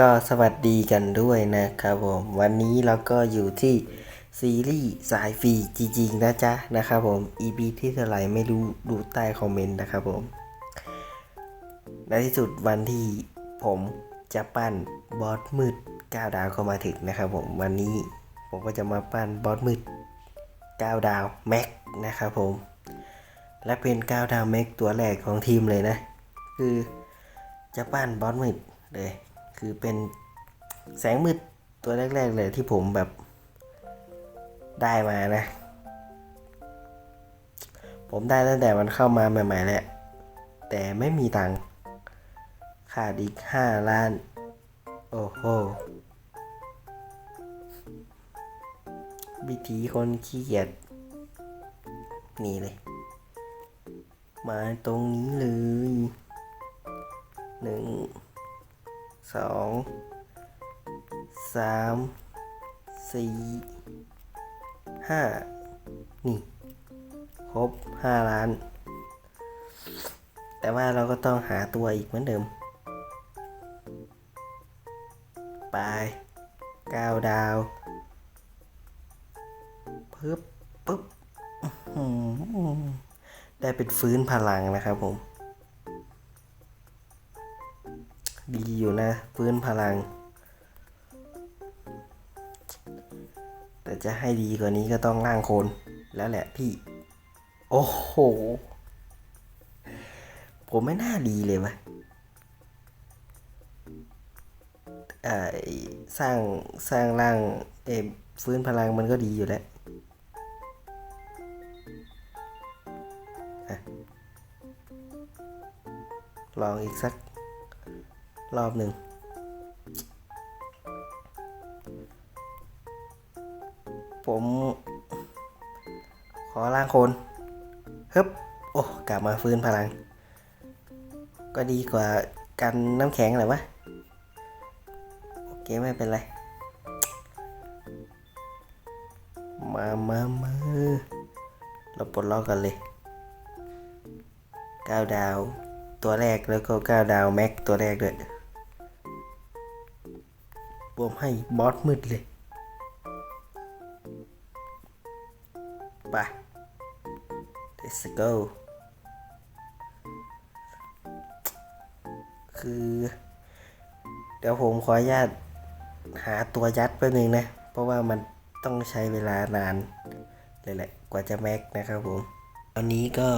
ก็สวัสดีกันด้วยนะครับผม วันนี้เราก็อยู่ที่ซีรีส์สายฟรีจริงๆนะจ๊ะนะครับผม EP ที่เท่าไหร่ไม่รู้ดูใต้คอมเมนต์นะครับผม ในที่สุดวันที่ผมจะปั้นบอสมืด9ดาวก็มาถึงนะครับผม วันนี้ผมก็จะมาปั้นบอสมืด9ดาวแม็กนะครับผม และเป็น9ดาวแม็กตัวแรกของทีมเลยนะ คือจะปั้นบอสมืดเลย คือเป็นแสงมืดตัวแรก ๆ เลยที่ผมแบบได้มานะ ผมได้ตั้งแต่มันเข้ามาใหม่ๆแหละ แต่ไม่มีตังค์ขาดอีกห้าล้าน โอ้โหวิธีคนขี้เกียจนี่เลย มาตรงนี้เลยหนึ่ง สองสามสี่ห้านี่ ครบห้าล้าน แต่ว่าเราก็ต้องหาตัวอีกเหมือนเดิม ไปเก้าดาวปึ๊บปึ๊บได้เป็นฟื้นพลังนะครับผม ดีอยู่นะ ฟื้นพลัง แต่จะให้ดีกว่านี้ก็ต้องล่างโคนแล้วแหละพี่ โอ้โห ผมไม่น่าดีเลยวะสร้างสร้างร่างเอฟื้นพลังมันก็ดีอยู่แล้วลองอีกสัก รอบหนึ่งผม ขอล่างโคนฮึบโอ้กลับมาฟื้นพลัง ก็ดีกว่ากันน้ำแข็งแหละวะโอเคไม่เป็นไร มามามาเราปลดล็อกกันเลยก้าวดาวตัวแรกแล้วก็ก้าวดาวแม็กตัวแรกด้วย รวมให้บอสมืดเลยไป let's go คือ เดี๋ยวผมขออนุญาตหาตัวยัดแป๊บนึงนะ เพราะว่ามันต้องใช้เวลานานเลยแหละ กว่าจะแม็กนะครับผม ตอนนี้ก็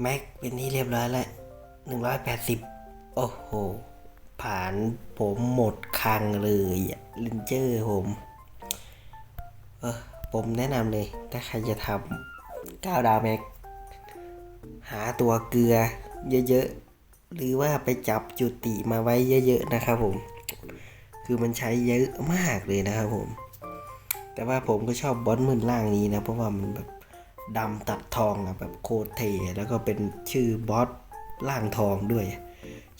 แม็กเป็นที่เรียบร้อยแล้วหนึ่งร้อยแปดสิบโอ้โห ผ่านผมหมดคังเลยลินเจอร์ผมเออผมแนะนำเลย ถ้าใครจะทำก้าวดาวแม็ก หาตัวเกลือเยอะๆ หรือว่าไปจับจุติมาไว้เยอะๆนะครับผม คือมันใช้เยอะมากเลยนะครับผม แต่ว่าผมก็ชอบบอสมืนล่างนี้นะ เพราะว่ามันแบบดำตัดทองอะแบบโคตรเท่แล้วก็เป็นชื่อบอสล่างทองด้วย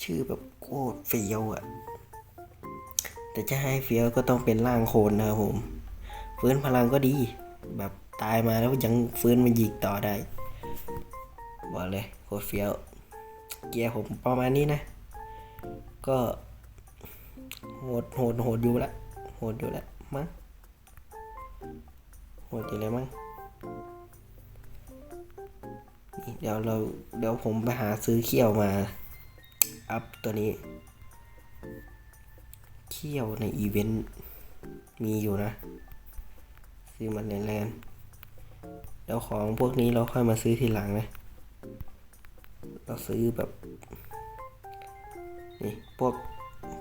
ชื่อแบบ โคตรเฟี้ยวอะแต่จะให้เฟี้ยวก็ต้องเป็นล่างโคนนะครับผม ฟื้นพลังก็ดี แบบตายมาแล้วยังฟื้นมายิงต่อได้ บอกเลยโคตรเฟี้ยว เกียร์ผมประมาณนี้นะ ก็โหดโหดโหดอยู่ละโหดอยู่ละมั้งโหดอยู่แล้วมั้งเดี๋ยวเราเดี๋ยวผมไปหาซื้อเขี้ยวมา อัพตัวนี้เขี้ยวในอีเวนต์มีอยู่นะ ซื้อมาแลนๆแล้วของพวกนี้เราค่อยมาซื้อทีหลังนะ เราซื้อแบบนี่พวก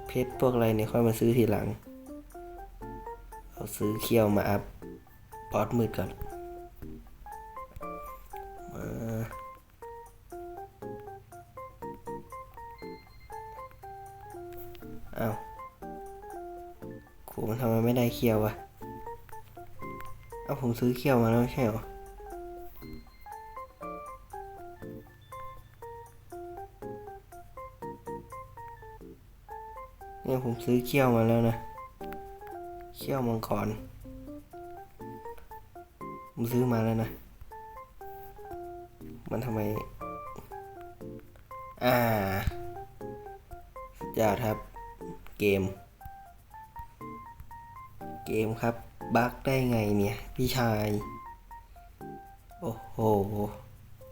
เพชรพวกอะไรเนี่ยค่อยมาซื้อทีหลัง เราซื้อเคี่ยวมาอัพบอสมืดก่อน ทำไมไม่ได้เคี่ยววะ เอาผมซื้อเคี่ยวมาแล้วไม่ใช่เหรอ เนี่ยผมซื้อเคี่ยวมาแล้วนะ เคี่ยวมังกร ผมซื้อมาแล้วนะ มันทำไม อ่าสุดยอดครับ เกม เกมครับ บั๊กได้ไงเนี่ย พี่ชาย โอ้โห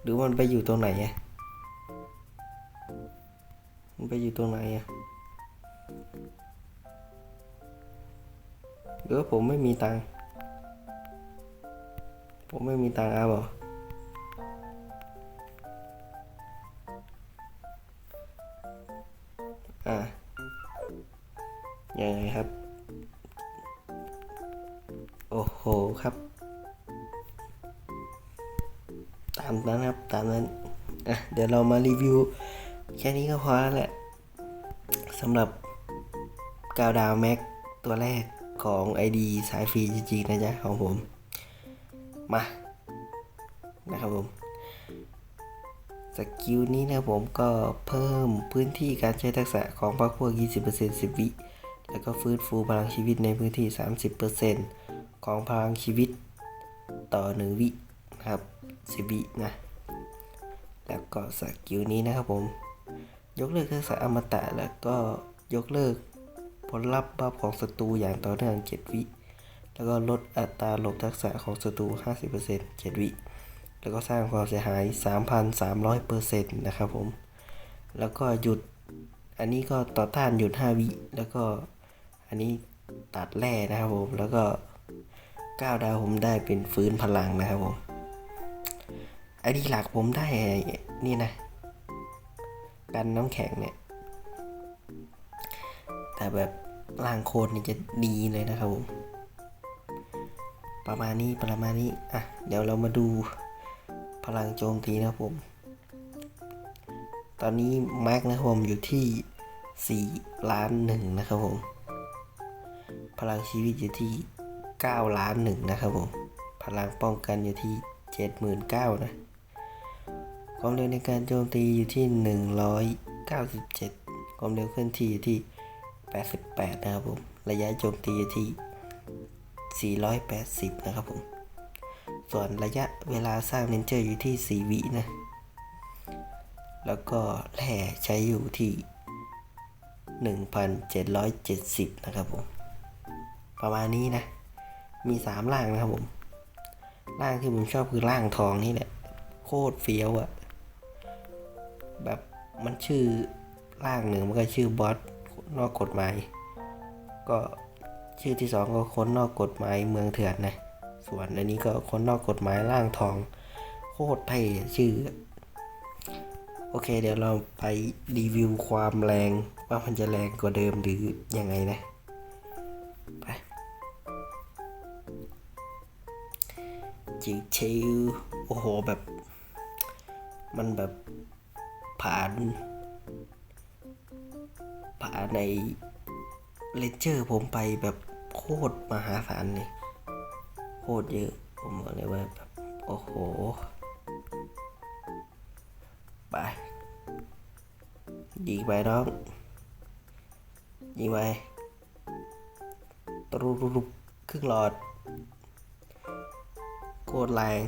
หรือมันไปอยู่ตรงไหนอะมันไปอยู่ตรงไหนอะหรือว่าผมไม่มีตังค์ผมไม่มีตังค์อาบอก โอ้โหครับ ตามนั้นครับ ตามนั้น อะ เดี๋ยวเรามารีวิว แค่นี้ก็พอแล้วแหละสำหรับกาวดาวแม็กตัวแรกของ ID สายฟรีจริงๆนะจ๊ะของผม มา นะครับผมสกิลนี้นะผมก็เพิ่มพื้นที่การใช้ทักษะของพรรคพวก 20% 10 วิ แล้วก็ฟื้นฟูพลังชีวิตในพื้นที่ 30% ของพลังชีวิตต่อ 1 วินะครับ10วินะ แล้วก็สกิลนี้นะครับผม ยกเลิกทักษะอมตะแล้วก็ยกเลิกผลลัพธ์บัฟของศัตรูอย่างต่อเนื่อง 7 วิ แล้วก็ลดอัตราหลบทักษะของศัตรู 50% 7 วิ แล้วก็สร้างความเสียหาย 3,300%นะครับผม แล้วก็หยุด อันนี้ก็ต่อต้านหยุด 5 วิ แล้วก็อันนี้ตัดแร่นะครับผม แล้วก็ 9 ดาวผมได้เป็นฟื้นพลังนะครับผมไอดีหลักผมได้นี่นะ กันน้ำแข็งเนี่ย แต่แบบล่างโคดนี่จะดีเลยนะครับผมประมาณนี้ประมาณนี้ อะ เดี๋ยวเรามาดูพลังโจมตีนะครับผม ตอนนี้แม็กนะครับผมอยู่ที่ 4 ล้านหนึ่งนะครับผม พลังชีวิตอยู่ที่ 9 ล้านหนึ่งนะครับผม พลังป้องกันอยู่ที่ 79,000นะความเร็วในการโจมตีอยู่ที่ 197 ความเร็วเคลื่อนที่อยู่ที่ 88 นะครับผม ระยะโจมตีอยู่ที่ 480 นะครับผม ส่วนระยะเวลาสร้างเนนเจอร์อยู่ที่ 4 วินะ แล้วก็แร่ใช้อยู่ที่ 1,770 นะครับผม ประมาณนี้นะ มี3ล่างนะครับผมล่างที่ผมชอบคือล่างทองนี่แหละ โคตรเฟี้ยวอะแบบมันชื่อล่างหนึ่งมันก็ชื่อบอสนอกกฎหมาย ก็ชื่อที่สองก็คนนอกกฎหมายเมืองเถื่อนนะ ส่วนอันนี้ก็คนนอกกฎหมายล่างทอง โคตรเท่ชื่อ โอเค เดี๋ยวเราไปรีวิวความแรงว่ามันจะแรงกว่าเดิมหรือยังไงนะ ไป ชิวๆโอ้โหแบบ มันแบบผ่าน ผ่านในเลนเจอร์ผมไปแบบโคตรมหาศาลเลยโคตรเยอะ ผมบอกเลยว่าแบบ โอ้โห ไป ยิงไปน้อง ยิงไปตรุรุปครึ่งหลอด โคตรแรง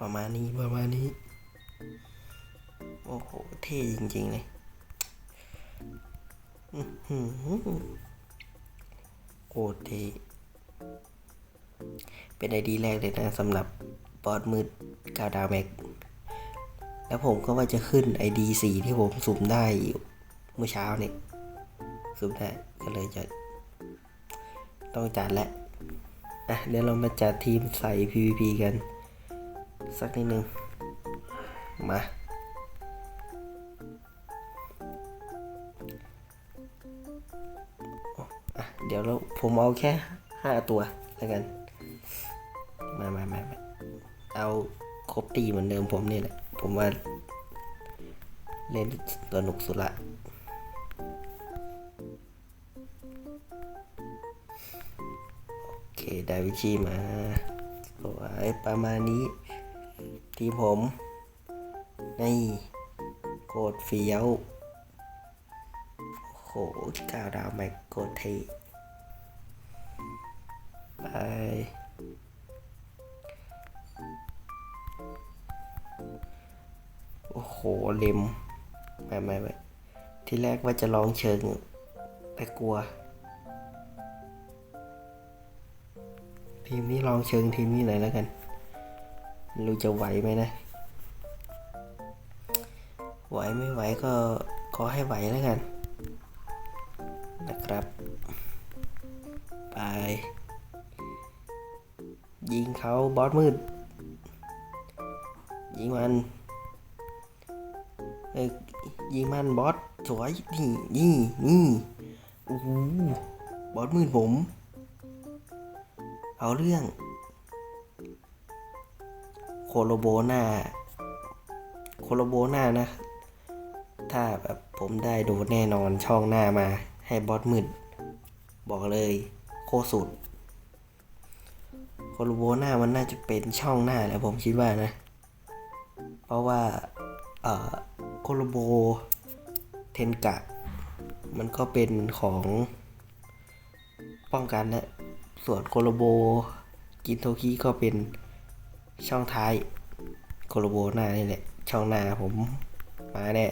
ประมาณนี้ประมาณนี้ โอ้โห เท่จริง ๆ เลยโคตรเท่เป็นไอดีแรกเลยนะสำหรับบอสมืดกาวดาวแม็ก แล้วผมก็ว่าจะขึ้น ID สี่ที่ผมสุ่มได้อยู่เมื่อเช้าเนี่ยสุ่มได้ก็เลยจะต้องจัดแล้ว อะเดี๋ยวเรามาจัดทีมใส่ PVP กัน สักนิดนึง มา เดี๋ยวเราผมเอาแค่ห้าตัวแล้วกัน มามามามาเอาครบตีเหมือนเดิมผมนี่แหละ ผมว่า เล่นตัวหนุกสุดละ ได้วิธีมาสวยประมาณนี้ ทีมผม ในโคตรเฟี้ยวโอ้โหกาวดาวแม็กโคตรเทไปโอ้โหเล็มไม่ไม่ไม่ที่แรกว่าจะลองเชิง แต่กลัว ทีมนี้ลองเชิงทีมนี้หน่อยแล้วกันรู้จะไหวไหมนะ ไหวไม่ไหวก็ขอให้ไหวแล้วกัน นะครับ ไป ยิงเขาบอสมืด ยิงมันเอ้ยยิงมันบอสสวยนี่นี่นี่โอ้โหบอสมืดผม เอาเรื่อง โคโลโบนาโคโลโบนานะ ถ้าแบบผมได้โดนแน่นอนช่องหน้ามาให้บอสมืด บอกเลยโคสุด โคโลโบนามันน่าจะเป็นช่องหน้าแหละผมคิดว่านะ เพราะว่าเอ่อโคโลโบเทนกะ มันก็เป็นของป้องกันนะ ส่วนโคโลโบกินโทคิก็เป็นช่องท้ายโคโลโบหน้านี่แหละ ช่องหน้าผมมาแน่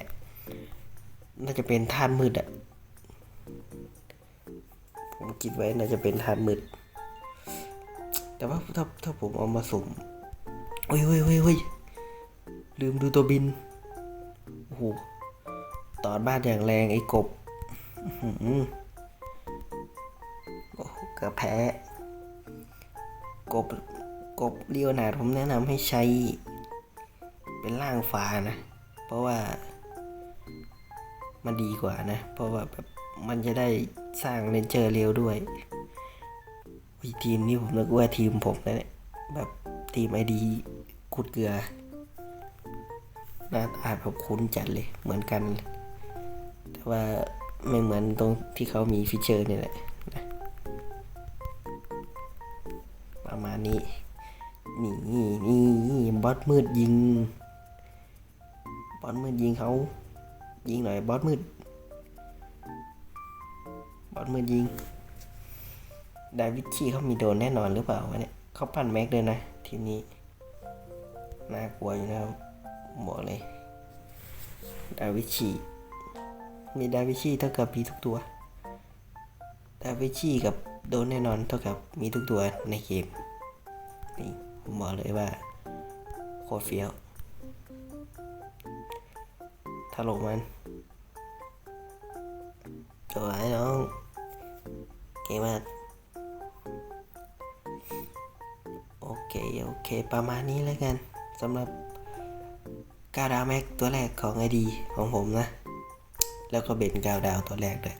น่าจะเป็นท่านมืดอะผมคิดไว้น่าจะเป็นท่านมืด แต่ว่าถ้าถ้าผมเอามาสุ่มเฮ้ยเฮ้ยเฮ้ยเฮ้ยลืมดูตัวบิน โอ้โห ตอนบ้านอย่างแรงไอ้กบ อื กือบแพ้กบกบเลียวหนาผมแนะนำให้ใช้เป็นล่างฟ้านะ เพราะว่ามันดีกว่านะ เพราะว่าแบบมันจะได้สร้างเลนเจอร์เร็วด้วยวิทีมนี้ผมนึกว่าทีมผมนะเนี่ยแบบทีมไอดีขุดเกลือ หน้าตาแบบคุ้นจัดเลยเหมือนกัน แต่ว่าไม่เหมือนตรงที่เขามีฟีเจอร์นี่แหละ ประมาณนี้ นี่นี่บอสมืดยิง บอสมืดยิงเขายิงหน่อยบอสมืด บอสมืดยิง ดาวิดชีเขามีโดนแน่นอนหรือเปล่าวะเนี่ยเขาปั้นแม็กด้วยนะ ทีมนี้ น่ากลัวอยู่นะครับบอกเลย ดาวิชี มีดาวิชีเท่ากับมีทุกตัว ดาวิชีกับโดนแน่นอนเท่ากับมีทุกตัวในเกม นี่ผมบอกเลยว่าโคตรเฟี้ยวถล่มมันสวยน้องเก่งมากโอเค โอเค ประมาณนี้แล้วกันสำหรับกาวดาวแม็กตัวแรกของไอดีของผมนะ แล้วก็เบนกาวดาวตัวแรกด้วย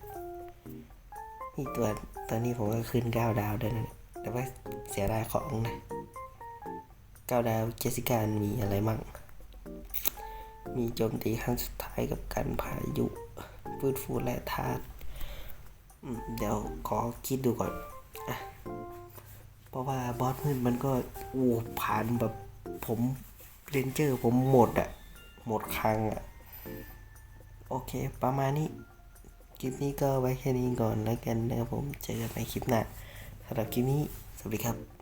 นี่ตัวตอนนี้ผมก็ขึ้นก้าวดาวด้วยนะแต่ว่าเสียดายของนะ ก้าวดาวเจสิกามีอะไรมั่ง มีโจมตีครั้งสุดท้ายกับการพายุพืชฟูและธาตุเดี๋ยวขอคิดดูก่อนอะเพราะว่าบอสมืดมันก็อู้ผ่านแบบผมเรนเจอร์ผมหมดอะหมดครั้งอะโอเค ประมาณนี้ คลิปนี้ก็ไว้แค่นี้ก่อนแล้วกันนะครับผม เจอกันในคลิปหน้าสำหรับคลิปนี้ สวัสดีครับ